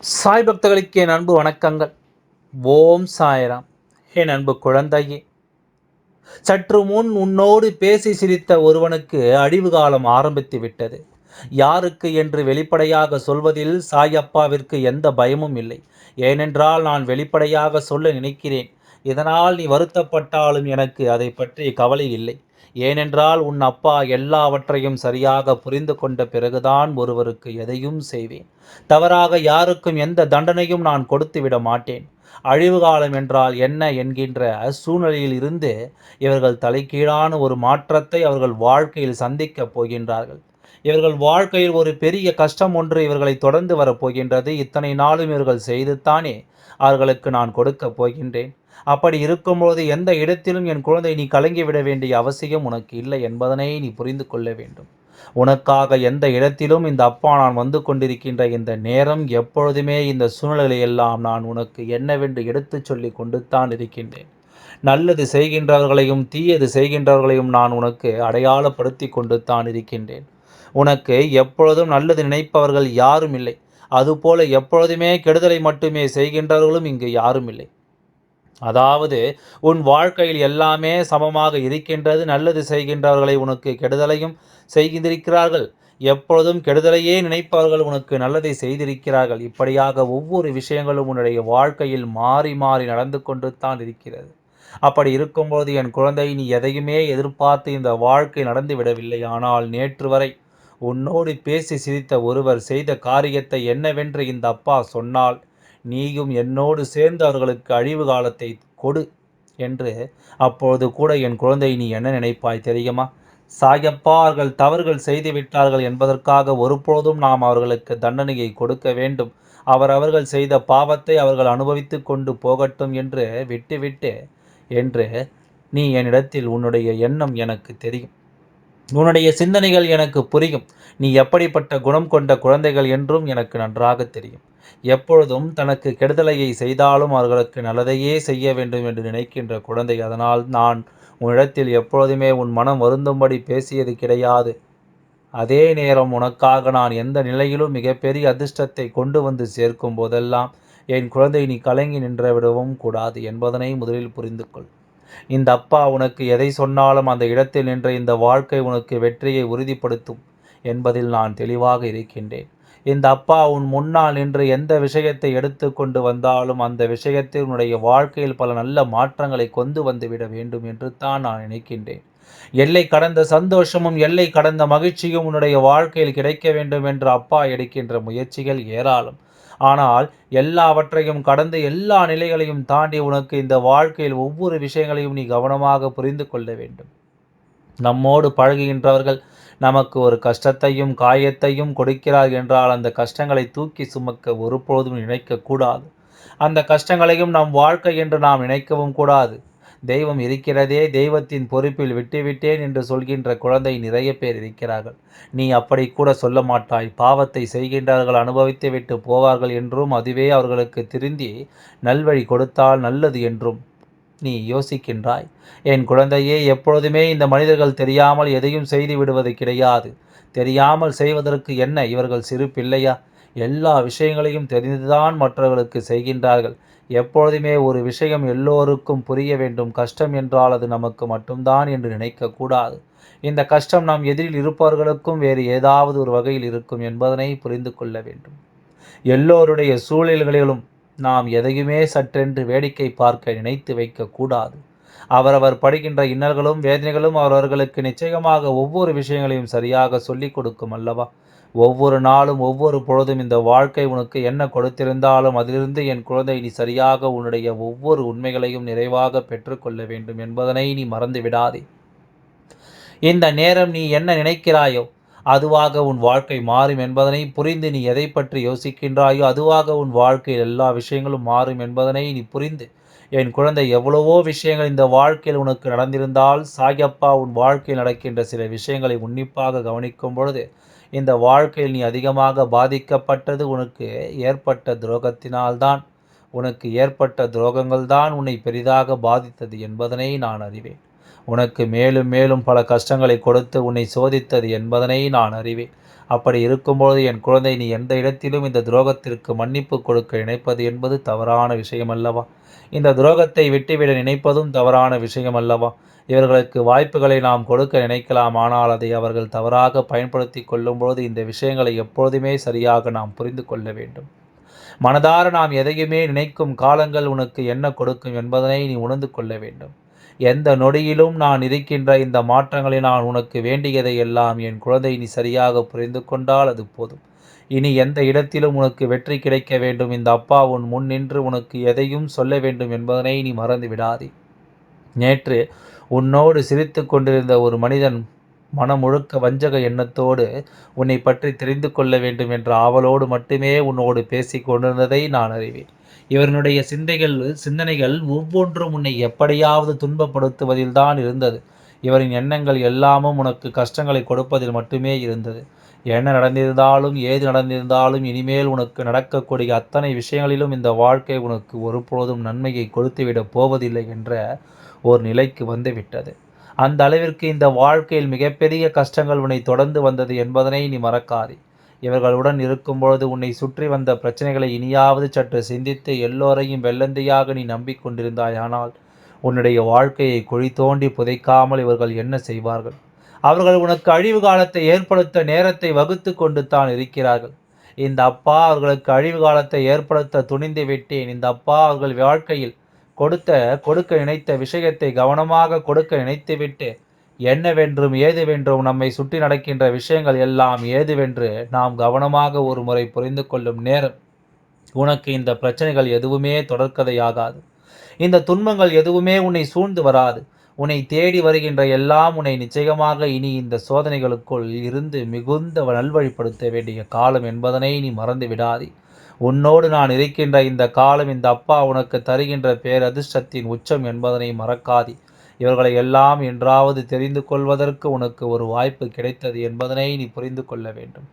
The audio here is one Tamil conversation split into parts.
சாய் பக்தர்களுக்கு என் அன்பு வணக்கங்கள். ஓம் சாய்ராம். என் அன்பு குழந்தையே. சற்று முன் உன்னோடு பேசி சிரித்த ஒருவனுக்கு அழிவு காலம் ஆரம்பித்து விட்டது. யாருக்கு என்று வெளிப்படையாக சொல்வதில் சாயப்பாவிற்கு எந்த பயமும் இல்லை. ஏனென்றால் நான் வெளிப்படையாக சொல்ல நினைக்கிறேன். இதனால் நீ வருத்தப்பட்டாலும் எனக்கு அதை பற்றி கவலை இல்லை. ஏனென்றால் உன் அப்பா எல்லாவற்றையும் சரியாக புரிந்து கொண்ட பிறகுதான் ஒருவருக்கு எதையும் செய்வேன். தவறாக யாருக்கும் எந்த தண்டனையும் நான் கொடுத்து விட மாட்டேன். அழிவு காலம் என்றால் என்ன என்கின்ற சூழ்நிலையில் இருந்து இவர்கள் தலைகீழான ஒரு மாற்றத்தை அவர்கள் வாழ்க்கையில் சந்திக்கப் போகின்றார்கள். இவர்கள் வாழ்க்கையில் ஒரு பெரிய கஷ்டம் ஒன்று இவர்களை தொடர்ந்து வரப்போகின்றது இத்தனை நாளும் இவர்கள் செய்துத்தானே அவர்களுக்கு நான் கொடுக்கப் போகின்றேன். அப்படி இருக்கும்போது எந்த இடத்திலும் என் குழந்தை நீ கலங்கிவிட வேண்டிய அவசியம் உனக்கு இல்லை என்பதனை நீ புரிந்து கொள்ள வேண்டும். உனக்காக எந்த இடத்திலும் இந்த அப்பா நான் வந்து கொண்டிருக்கின்ற இந்த நேரம் எப்பொழுதுமே இந்த சூழ்நிலையெல்லாம் நான் உனக்கு என்னவென்று எடுத்துச் சொல்லி கொண்டு தான் இருக்கின்றேன். நல்லது செய்கின்றவர்களையும் தீயது செய்கின்றவர்களையும் நான் உனக்கு அடையாளப்படுத்தி கொண்டு தான் இருக்கின்றேன். உனக்கு எப்பொழுதும் நல்லது நினைப்பவர்கள் யாரும் இல்லை. அதுபோல எப்பொழுதுமே கெடுதலை மட்டுமே செய்கின்றவர்களும் இங்கு யாரும் இல்லை. அதாவது உன் வாழ்க்கையில் எல்லாமே சமமாக இருக்கின்றது நல்லது செய்கின்றவர்களை உனக்கு கெடுதலையும் செய்கின்றிருக்கிறார்கள் எப்பொழுதும் கெடுதலையே நினைப்பவர்கள் உனக்கு நல்லதை செய்திருக்கிறார்கள். இப்படியாக ஒவ்வொரு விஷயங்களும் உன்னுடைய வாழ்க்கையில் மாறி மாறி நடந்து கொண்டு தான் இருக்கிறது. அப்படி இருக்கும்போது என் குழந்தை நீ எதையுமே எதிர்பார்த்து இந்த வாழ்க்கை நடந்து விடவில்லை. ஆனால் நேற்று வரை உன்னோடு பேசி சிரித்த ஒருவர் செய்த காரியத்தை என்னவென்று இந்த அப்பா சொன்னால் நீயும் என்னோடு சேர்ந்து அவர்களுக்கு அழிவு காலத்தை கொடு என்று அப்பொழுது கூட என் குழந்தை நீ என்ன நினைப்பாய் தெரியுமா? சாயப்பா அவர்கள் தவறுகள் செய்து விட்டார்கள் என்பதற்காக ஒருபொழுதும் நாம் அவர்களுக்கு தண்டனையை கொடுக்க வேண்டும். அவர் அவர்கள் செய்த பாவத்தை அவர்கள் அனுபவித்து கொண்டு போகட்டும் என்று விட்டுவிட்டு என்று நீ என்னிடத்தில் உன்னுடைய எண்ணம் எனக்கு தெரியும். உன்னுடைய சிந்தனைகள் எனக்கு புரியும். நீ எப்படிப்பட்ட குணம் கொண்ட குழந்தைகள் என்றும் எனக்கு நன்றாக தெரியும். எப்பொழுதும் தனக்கு கெடுதலையை செய்தாலும் அவர்களுக்கு நல்லதையே செய்ய வேண்டும் என்று நினைக்கின்ற குழந்தை. அதனால் நான் உன்னிடத்தில் எப்பொழுதுமே உன் மனம் வருந்தும்படி பேசியது கிடையாது. அதே நேரம் உனக்காக நான் எந்த நிலையிலும் மிகப்பெரிய அதிர்ஷ்டத்தை கொண்டு வந்து சேர்க்கும் போதெல்லாம் என் குழந்தை நீ கலங்கி நின்று விடவும் கூடாது என்பதனை முதலில் புரிந்து கொள் இந்த அப்பா உனக்கு எதை சொன்னாலும் அந்த இடத்தில் நின்ற இந்த வாழ்க்கை உனக்கு வெற்றியை உறுதிப்படுத்தும் என்பதில் நான் தெளிவாக இருக்கின்றேன். இந்த அப்பா உன் முன்னால் நின்று எந்த விஷயத்தை எடுத்து கொண்டு வந்தாலும் அந்த விஷயத்தில் உன்னுடைய வாழ்க்கையில் பல நல்ல மாற்றங்களை கொண்டு வந்துவிட வேண்டும் என்று தான் நான் நினைக்கின்றேன். எல்லை கடந்த சந்தோஷமும் எல்லை கடந்த மகிழ்ச்சியும் உன்னுடைய வாழ்க்கையில் கிடைக்க வேண்டும் என்று அப்பா எடுக்கின்ற முயற்சிகள் ஏராளம். ஆனால் எல்லாவற்றையும் கடந்து எல்லா நிலைகளையும் தாண்டி உனக்கு இந்த வாழ்க்கையில் ஒவ்வொரு விஷயங்களையும் நீ கவனமாக புரிந்து கொள்ள வேண்டும். நம்மோடு பழகுகின்றவர்கள் நமக்கு ஒரு கஷ்டத்தையும் காயத்தையும் கொடுக்கிறார் என்றால் அந்த கஷ்டங்களை தூக்கி சுமக்க ஒருபொழுதும் நினைக்கக்கூடாது. அந்த கஷ்டங்களையும் நம் வாழ்க்கை என்று நாம் நினைக்கவும் கூடாது. தெய்வம் இருக்கிறதே தெய்வத்தின் பொறுப்பில் விட்டுவிட்டேன் என்று சொல்கின்ற குழந்தை நிறைய பேர் இருக்கிறார்கள். நீ அப்படி கூட சொல்ல மாட்டாய். பாவத்தை செய்கின்றார்கள் அனுபவித்து விட்டு போவார்கள் என்றும் அதுவே அவர்களுக்கு திருந்தி நல்வழி கொடுத்தால் நல்லது என்றும். நீ யோசிக்கின்றாய். என் குழந்தையே எப்பொழுதுமே இந்த மனிதர்கள் தெரியாமல் எதையும் செய்து விடுவது கிடையாது. தெரியாமல் செய்வதற்கு என்ன? இவர்கள் சிறு பிள்ளையா எல்லா விஷயங்களையும் தெரிந்துதான் மற்றவர்களுக்கு செய்கின்றார்கள். எப்பொழுதுமே ஒரு விஷயம் எல்லோருக்கும் புரிய வேண்டும். கஷ்டம் என்றால் அது நமக்கு மட்டும்தான் என்று நினைக்கக்கூடாது இந்த கஷ்டம் நாம் எதிரில் இருப்பவர்களுக்கும் வேறு ஏதாவது ஒரு வகையில் இருக்கும் என்பதனை புரிந்து கொள்ள வேண்டும். எல்லோருடைய சூழல்களிலும் நாம் எதையுமே சற்றென்று வேடிக்கை பார்க்க நினைத்து வைக்கக்கூடாது அவரவர் படுகின்ற இன்னல்களும் வேதனைகளும் அவரவர்களுக்கு நிச்சயமாக ஒவ்வொரு விஷயங்களையும் சரியாக சொல்லிக் கொடுக்கும் அல்லவா? ஒவ்வொரு நாளும் ஒவ்வொரு பொழுதும் இந்த வாழ்க்கை உனக்கு என்ன கொடுத்திருந்தாலும் அதிலிருந்து என் குழந்தை நீ சரியாக உன்னுடைய ஒவ்வொரு உண்மைகளையும் நிறைவாக பெற்றுக்கொள்ள வேண்டும் என்பதனை நீ மறந்து விடாதே இந்த நேரம் நீ என்ன நினைக்கிறாயோ அதுவாக உன் வாழ்க்கை மாறும் என்பதனை புரிந்து நீ எதை பற்றி யோசிக்கின்றாயோ அதுவாக உன் வாழ்க்கையில் எல்லா விஷயங்களும் மாறும் என்பதனை நீ புரிந்து. என் குழந்தை எவ்வளவோ விஷயங்கள் இந்த வாழ்க்கையில் உனக்கு நடந்திருந்தால் சாயப்பா உன் வாழ்க்கையில் நடக்கின்ற சில விஷயங்களை உன்னிப்பாக கவனிக்கும் பொழுது இந்த வாழ்க்கையில் நீ அதிகமாக பாதிக்கப்பட்டது உனக்கு ஏற்பட்ட துரோகத்தினால்தான் உனக்கு ஏற்பட்ட துரோகங்கள் தான் உன்னை பெரிதாக பாதித்தது என்பதனை நான் அறிவேன். உனக்கு மேலும் மேலும் பல கஷ்டங்களை கொடுத்து உன்னை சோதித்தது என்பதனை நான் அறிவேன். அப்படி இருக்கும்போது என் குழந்தை நீ எந்த இடத்திலும் இந்த துரோகத்திற்கு மன்னிப்பு கொடுக்க நினைப்பது என்பது தவறான விஷயம் அல்லவா இந்த துரோகத்தை விட்டுவிட நினைப்பதும் தவறான விஷயம் அல்லவா இவர்களுக்கு வாய்ப்புகளை நாம் கொடுக்க நினைக்கலாம் ஆனால் அதை அவர்கள் தவறாக பயன்படுத்தி கொள்ளும்போது இந்த விஷயங்களை எப்பொழுதுமே சரியாக நாம் புரிந்து கொள்ள வேண்டும். மனதார நாம் எதையுமே நினைக்கும் காலங்கள் உனக்கு என்ன கொடுக்கும் என்பதனை நீ உணர்ந்து கொள்ள வேண்டும். எந்த நொடியிலும் நான் இருக்கின்ற இந்த மாற்றங்களை நான் உனக்கு வேண்டியதை எல்லாம் என் குழந்தை நீ சரியாக புரிந்து கொண்டால் அது போதும். இனி எந்த இடத்திலும் உனக்கு வெற்றி கிடைக்க வேண்டும். இந்த அப்பா உன் முன் நின்று உனக்கு எதையும் சொல்ல வேண்டும் என்பதனை நீ மறந்து விடாதே. நேற்று உன்னோடு சிரித்து கொண்டிருந்த ஒரு மனிதன் மனம் முழுக்க வஞ்சக எண்ணத்தோடு உன்னை பற்றி தெரிந்து கொள்ள வேண்டும் என்ற ஆவலோடு மட்டுமே உன்னோடு பேசி கொண்டிருந்ததை நான் அறிவேன். இவனுடைய சிந்தைகள் சிந்தனைகள் ஒவ்வொன்றும் உன்னை எப்படியாவது துன்பப்படுத்துவதில் தான் இருந்தது. இவரின் எண்ணங்கள் எல்லாமும் உனக்கு கஷ்டங்களை கொடுப்பதில் மட்டுமே இருந்தது. என்ன நடந்திருந்தாலும் ஏது நடந்திருந்தாலும் இனிமேல் உனக்கு நடக்கக்கூடிய அத்தனை விஷயங்களிலும் இந்த வாழ்க்கை உனக்கு ஒருபோதும் நன்மையை கொடுத்துவிடப் போவதில்லை என்ற ஒரு நிலைக்கு வந்துவிட்டது. அந்த அளவிற்கு இந்த வாழ்க்கையில் மிகப்பெரிய கஷ்டங்கள் உன்னை தொடர்ந்து வந்தது என்பதனை நீ மறக்காதே. இவர்களுடன் இருக்கும்பொழுது உன்னை சுற்றி வந்த பிரச்சனைகளை இனியாவது சற்று சிந்தித்து எல்லோரையும் வெள்ளந்தையாக நீ நம்பிக்கொண்டிருந்தாயானால் உன்னுடைய வாழ்க்கையை குழி தோண்டி புதைக்காமல் இவர்கள் என்ன செய்வார்கள்? அவர்கள் உனக்கு அழிவு காலத்தை ஏற்படுத்த நேரத்தை வகுத்து கொண்டு தான் இருக்கிறார்கள். இந்த அப்பா அவர்களுக்கு அழிவு காலத்தை ஏற்படுத்த துணிந்து விட்டேன். இந்த அப்பா அவர்கள் வாழ்க்கையில் கொடுத்த கொடுக்க நினைத்த விஷயத்தை கவனமாக கொடுக்க நினைத்துவிட்டு என்னவென்றும் ஏதுவென்றும் நம்மை சுற்றி நடக்கின்ற விஷயங்கள் எல்லாம் ஏதுவென்று நாம் கவனமாக ஒரு முறை புரிந்து கொள்ளும் நேரம். உனக்கு இந்த பிரச்சனைகள் எதுவுமே தொடர்கதையாகாது. இந்த துன்பங்கள் எதுவுமே உன்னை சூழ்ந்து வராது. உன்னை தேடி வருகின்ற எல்லாம் உன்னை நிச்சயமாக இனி இந்த சோதனைகளுக்குள் இருந்து மிகுந்த நல்வழிப்படுத்த வேண்டிய காலம் என்பதனை நீ மறந்து விடாதே உன்னோடு நான் இருக்கின்ற இந்த காலம் இந்த அப்பா உனக்கு தருகின்ற பேரதிர்ஷ்டத்தின் உச்சம் என்பதனை மறக்காதி. இவர்களை எல்லாம் என்றாவது தெரிந்து கொள்வதற்கு உனக்கு ஒரு வாய்ப்பு கிடைத்தது என்பதனை நீ புரிந்து கொள்ள வேண்டும்.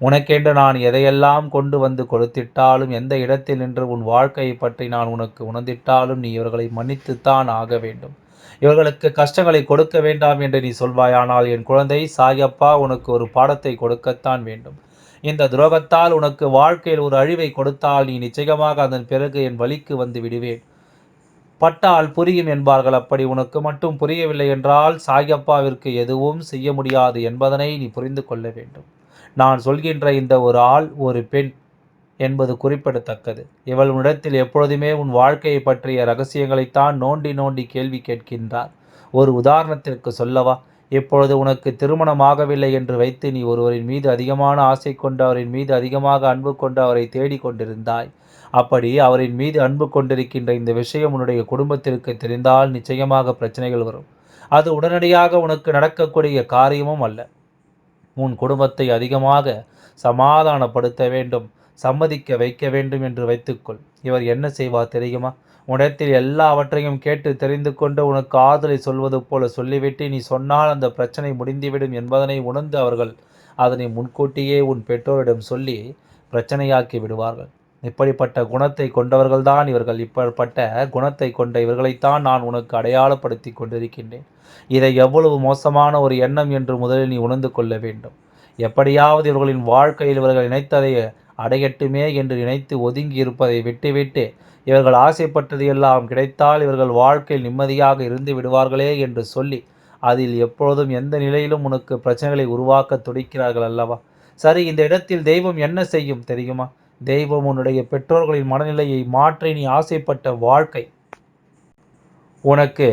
உனக்கென்று நான் எதையெல்லாம் கொண்டு வந்து கொடுத்திட்டாலும் எந்த இடத்தில் நின்று உன் வாழ்க்கையை பற்றி நான் உனக்கு உணர்ந்திட்டாலும் நீ இவர்களை மன்னித்துத்தான் ஆக வேண்டும். இவர்களுக்கு கஷ்டங்களை கொடுக்க வேண்டாம் என்று நீ சொல்வாயானால் என் குழந்தை சாயப்பா உனக்கு ஒரு பாடத்தை கொடுக்கத்தான் வேண்டும். இந்த துரோகத்தால் உனக்கு வாழ்க்கையில் ஒரு அழிவை கொடுத்தால் நீ நிச்சயமாக அதன் பிறகு என் வழிக்கு வந்து விடுவேன். பட்டால் புரியும் என்பார்கள். அப்படி உனக்கு மட்டும் புரியவில்லை என்றால் சாயப்பாவிற்கு எதுவும் செய்ய முடியாது என்பதனை நீ புரிந்து கொள்ள வேண்டும். நான் சொல்கின்ற இந்த ஒரு ஆள் ஒரு பெண் என்பது குறிப்பிடத்தக்கது. இவள் உன்னிடத்தில் எப்பொழுதுமே உன் வாழ்க்கையை பற்றிய ரகசியங்களைத்தான் நோண்டி நோண்டி கேள்வி கேட்கின்றார். ஒரு உதாரணத்திற்கு சொல்லவா? இப்பொழுது உனக்கு திருமணமாகவில்லை என்று வைத்து நீ ஒருவரின் மீது அதிகமான ஆசை கொண்டு அவரின் மீது அதிகமாக அன்பு கொண்டு அவரை தேடிக்கொண்டிருந்தாய் அப்படி அவரின் மீது அன்பு கொண்டிருக்கின்ற இந்த விஷயம் உன்னுடைய குடும்பத்திற்கு தெரிந்தால் நிச்சயமாக பிரச்சனைகள் வரும். அது உடனடியாக உனக்கு நடக்கக்கூடிய காரியமும் அல்ல. உன் குடும்பத்தை அதிகமாக சமாதானப்படுத்த வேண்டும் சம்மதிக்க வைக்க வேண்டும் என்று வைத்துக்கொள். இவர் என்ன செய்வார் தெரியுமா? உன்னிடத்தில் எல்லாவற்றையும் கேட்டு தெரிந்து கொண்டு உனக்கு ஆறுதலை சொல்வது போல சொல்லிவிட்டு நீ சொன்னால் அந்த பிரச்சனை முடிந்துவிடும் என்பதனை உணர்ந்து அவர்கள் அதனை முன்கூட்டியே உன் பெற்றோரிடம் சொல்லி பிரச்சனையாக்கி விடுவார்கள். இப்படிப்பட்ட குணத்தை கொண்டவர்கள்தான் இவர்கள். இப்படிப்பட்ட குணத்தை கொண்ட இவர்களைத்தான் நான் உனக்கு அடையாளப்படுத்தி கொண்டிருக்கின்றேன். இதை எவ்வளவு மோசமான ஒரு எண்ணம் என்று முதலில் நீ உணர்ந்து கொள்ள வேண்டும். எப்படியாவது இவர்களின் வாழ்க்கையில் இவர்கள் நினைத்ததை அடையட்டுமே என்று நினைத்து ஒதுங்கி இருப்பதை விட்டுவிட்டு இவர்கள் ஆசைப்பட்டது எல்லாம் கிடைத்தால் இவர்கள் வாழ்க்கையில் நிம்மதியாக இருந்து விடுவார்களே என்று சொல்லி அதில் எப்பொழுதும் எந்த நிலையிலும் உனக்கு பிரச்சனைகளை உருவாக்க துடிக்கிறார்கள் அல்லவா? சரி இந்த இடத்தில் தெய்வம் என்ன செய்யும் தெரியுமா? தெய்வம் உன்னுடைய பெற்றோர்களின் மனநிலையை மாற்றி நீ ஆசைப்பட்ட வாழ்க்கை உனக்கு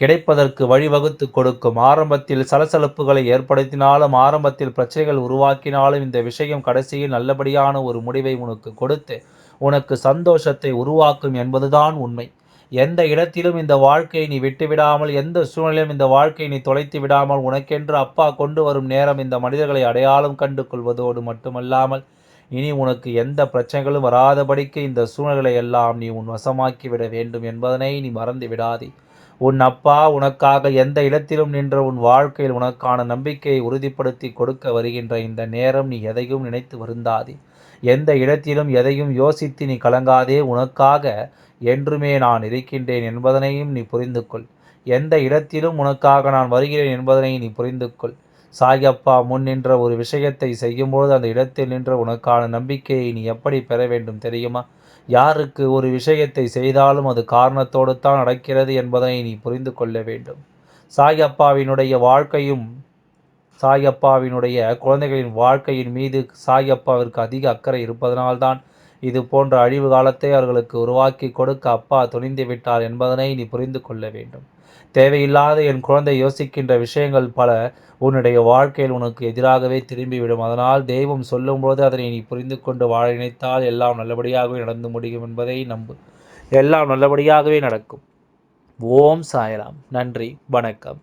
கிடைப்பதற்கு வழிவகுத்து கொடுக்கும். ஆரம்பத்தில் சலசலப்புகளை ஏற்படுத்தினாலும் ஆரம்பத்தில் பிரச்சனைகள் உருவாக்கினாலும் இந்த விஷயம் கடைசியில் நல்லபடியான ஒரு முடிவை உனக்கு கொடுத்து உனக்கு சந்தோஷத்தை உருவாக்கும் என்பதுதான் உண்மை. எந்த இடத்திலும் இந்த வாழ்க்கையை நீ விட்டுவிடாமல் எந்த சூழ்நிலையும் இந்த வாழ்க்கையை நீ தொலைத்து விடாமல் உனக்கென்று அப்பா கொண்டு வரும் நேரம் இந்த மனிதர்களை அடையாளம் கண்டு கொள்வதோடு மட்டுமல்லாமல் இனி உனக்கு எந்த பிரச்சனைகளும் வராதபடிக்கு இந்த சூழ்நிலை எல்லாம் நீ உன் வசமாக்கி விட வேண்டும் என்பதனை நீ மறந்து விடாதே. உன் அப்பா உனக்காக எந்த இடத்திலும் நின்ற உன் வாழ்க்கையில் உனக்கான நம்பிக்கையை உறுதிப்படுத்தி கொடுக்க வருகின்ற இந்த நேரம் நீ எதையும் நினைத்து வருந்தாதே. எந்த இடத்திலும் எதையும் யோசித்து நீ கலங்காதே உனக்காக என்றுமே நான் இருக்கின்றேன் என்பதனையும் நீ புரிந்து கொள் எந்த இடத்திலும் உனக்காக நான் வருகிறேன் என்பதனை நீ புரிந்து கொள் சாயப்பா முன் நின்ற ஒரு விஷயத்தை செய்யும்பொழுது அந்த இடத்தில் நின்ற உனக்கான நம்பிக்கையை நீ எப்படி பெற வேண்டும் தெரியுமா? யாருக்கு ஒரு விஷயத்தை செய்தாலும் அது காரணத்தோடு தான் நடக்கிறது என்பதனை நீ புரிந்து கொள்ள வேண்டும். சாயப்பாவினுடைய வாழ்க்கையும் சாயப்பாவினுடைய குழந்தைகளின் வாழ்க்கையின் மீது சாயப்பாவிற்கு அதிக அக்கறை இருப்பதனால்தான் இது போன்ற அழிவு காலத்தை அவர்களுக்கு உருவாக்கி கொடுக்க அப்பா துணிந்து விட்டார் என்பதனை நீ புரிந்து கொள்ள வேண்டும். தேவையில்லாத என் குழந்தை யோசிக்கின்ற விஷயங்கள் பல உன்னுடைய வாழ்க்கையில் உனக்கு எதிராகவே திரும்பிவிடும். அதனால் தெய்வம் சொல்லும்போது அதனை நீ புரிந்து கொண்டு வாழ நினைத்தால் எல்லாம் நல்லபடியாகவே நடந்து முடியும் என்பதை நம்பு. எல்லாம் நல்லபடியாகவே நடக்கும். ஓம் சாயலாம் நன்றி. வணக்கம்.